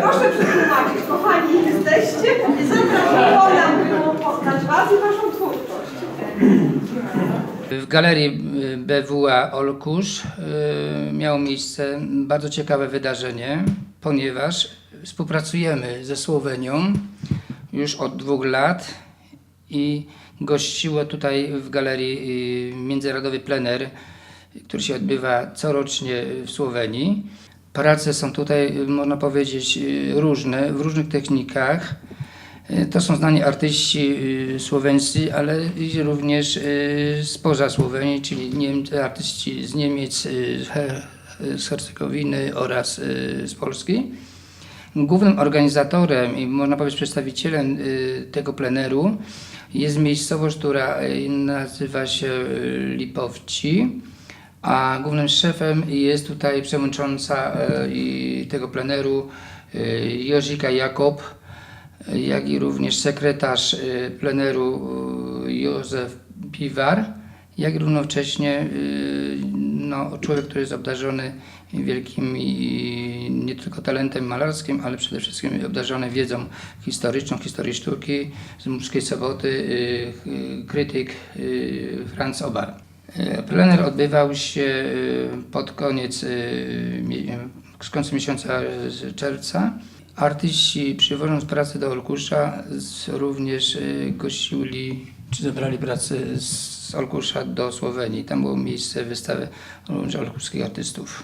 Proszę przetłumaczyć, kochani jesteście zapraszam nam było poznać Was i Waszą twórczość. W galerii y, BWA Olkusz y, miało miejsce bardzo ciekawe wydarzenie, ponieważ współpracujemy ze Słowenią już od dwóch lat i gościło tutaj w galerii y, międzynarodowy plener, który się odbywa corocznie w Słowenii. Prace są tutaj, można powiedzieć, y, różne, w różnych technikach. Y, To są znani artyści y, słoweńscy, ale również spoza Słowenii, czyli Niemcy, artyści z Niemiec, z He- z Hercegowiny oraz z Polski. Głównym organizatorem i można powiedzieć przedstawicielem tego pleneru jest miejscowość, która nazywa się Lipowci, a głównym szefem jest tutaj przewodnicząca i tego pleneru y, Jozika Jakob, jak i również sekretarz y, pleneru Józef Piwar, jak i równocześnie no, człowiek, który jest obdarzony wielkim nie tylko talentem malarskim, ale przede wszystkim obdarzony wiedzą historyczną, historii sztuki z Muszkiej Soboty, krytyk Franz Obar. Y, Plener odbywał się y, pod koniec, mie- z końcem miesiąca czerwca. Artyści przywożąc pracę do Olkusza również gościli, czy zabrali pracę z Olkusza do Słowenii. Tam było miejsce wystawy olkuskich artystów.